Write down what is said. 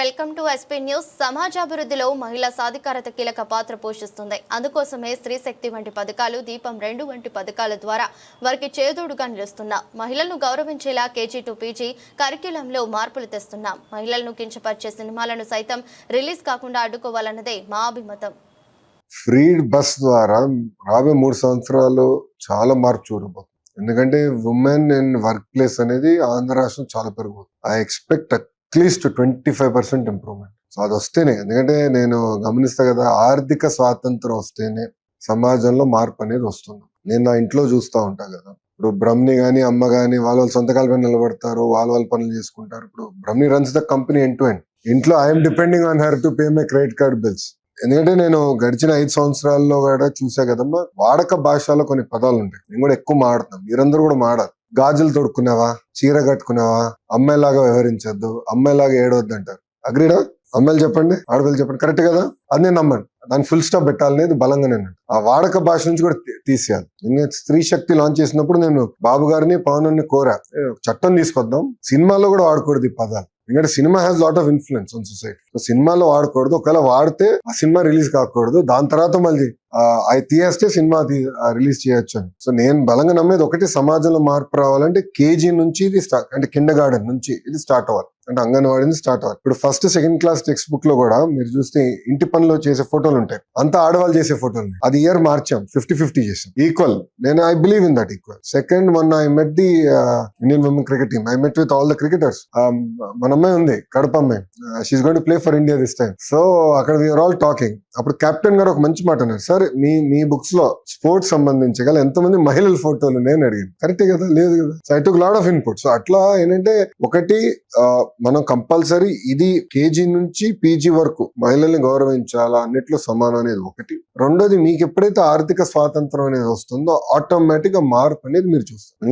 Welcome to SP news సమాజాభివృద్ధిలో మహిళా సాధికారత కీలక పాత్ర పోషిస్తుంది. అందుకోసమే స్త్రీ శక్తి వంటి పథకాలు దీపం రెండు వంటి పథకాల ద్వారా వారికి చేదోడుగా నిలుస్తున్నాం. మహిళలను గౌరవించేలా కేజీ టు పీజీ కరిక్యులంలో మార్పులు తెస్తున్నాం. మహిళలను కించపరిచే సినిమాలను సైతం రిలీజ్ కాకుండా అడ్డుకోవాలన్నదే మా అభిమతం. ఫ్రీ బస్ ద్వారా రాబోయే మూడు సంవత్సరాలు చాలా మార్పు చూడబోతుంది ఎందుకంటే ఉమెన్ ఇన్ వర్క్ ప్లేస్ అనేది ఆంధ్ర రాష్ట్రం చాలా పెరుగుతుంది I expect at least twenty five percent improvement. So అది వస్తేనే ఎందుకంటే నేను గమనిస్తా కదా ఆర్థిక స్వాతంత్రం వస్తేనే సమాజంలో మార్పు అనేది వస్తుంది. నేను నా ఇంట్లో చూస్తూ ఉంటా కదా ఇప్పుడు బ్రహ్మి గాని అమ్మ గాని వాళ్ళ వాళ్ళ సొంత కాల పైన నిలబడతారు వాళ్ళ వాళ్ళ పనులు చేసుకుంటారు. ఇప్పుడు Brahmi runs the company end to end ఇంట్లో I'm depending on her to pay my credit card bills ఎందుకంటే నేను గడిచిన ఐదు సంవత్సరాల్లో కూడా చూసా కదమ్మా వాడక భాషలో కొన్ని పదాలు ఉంటాయి. నేను కూడా ఎక్కువ మాడుతున్నాం మీరందరూ కూడా మాడాలి గాజులు తొడుక్కున్నావా? చీర కట్టుకున్నావా? అమ్మాయిలాగా వ్యవహరించొద్దు. అమ్మాయిలాగా ఏడవద్దు అంటారు అగ్రీడా అమ్మాయిలు చెప్పండి ఆడపిల్లలు చెప్పండి. కరెక్ట్ కదా? అది నేను నమ్మండి దాన్ని ఫుల్ స్టాప్ పెట్టాలనేది బలంగా నేను ఆ వాడక భాష నుంచి కూడా తీ- తీసేయాలి. నేను స్త్రీ శక్తి లాంచ్ చేసినప్పుడు నేను బాబు గారిని పవన్ కోరా. చట్టం తీసుకొద్దాం. సినిమాలో కూడా వాడకూడదు ఈ పదాలు. ఎందుకంటే cinema has lot of influence on society so సినిమాలో వాడకూడదు. ఒకవేళ వాడితే ఆ సినిమా రిలీజ్ కాకూడదు. దాని తర్వాత మళ్ళీ ఆ, అవి తీయేస్తే సినిమా రిలీజ్ చేయొచ్చు అని. సో నేను బలంగా నమ్మేది ఒకటి సమాజంలో మార్పు రావాలంటే కేజీ నుంచి ఇది స్టార్ట్ అంటే కిండ గార్డెన్ నుంచి ఇది స్టార్ట్ అవ్వాలి. అంటే అంగన్వాడీ నుంచి స్టార్ట్ అవ్వాలి. ఇప్పుడు ఫస్ట్ సెకండ్ క్లాస్ టెక్స్ట్ బుక్లో కూడా మీరు చూస్తే ఇంటి పనిలో చేసే ఫోటోలు ఉంటాయి. అంతా ఆడవాళ్ళు చేసే ఫోటోలు అది ఇయర్ మార్చాం. ఫిఫ్టీ ఫిఫ్టీ చేసాం. ఈక్వల్ నేను I believe in that equal second మొన్న I met the Indian women cricket team I met with all the cricketers మన అమ్మాయి ఉంది కడప అమ్మాయి. She's going to play for India this time so అక్కడ we are all talking అప్పుడు captain గారు ఒక మంచి మాట అన్నారు. సార్ మీ మీ బుక్స్లో స్పోర్ట్స్ సంబంధించి గల ఎంతమంది మహిళల ఫోటోలు నేను అడిగింది కరెక్టే కదా? లేదు కదా? So I took lot of input so అట్లా ఏంటంటే ఒకటి uh, మనం కంపల్సరీ ఇది కేజీ నుంచి పీజీ వరకు మహిళల్ని గౌరవించాలా అన్నిట్లో సమానం అనేది ఒకటి. రెండోది మీకు ఎప్పుడైతే ఆర్థిక స్వాతంత్రం అనేది వస్తుందో ఆటోమేటిక్గా మార్పు అనేది మీరు చూస్తారు.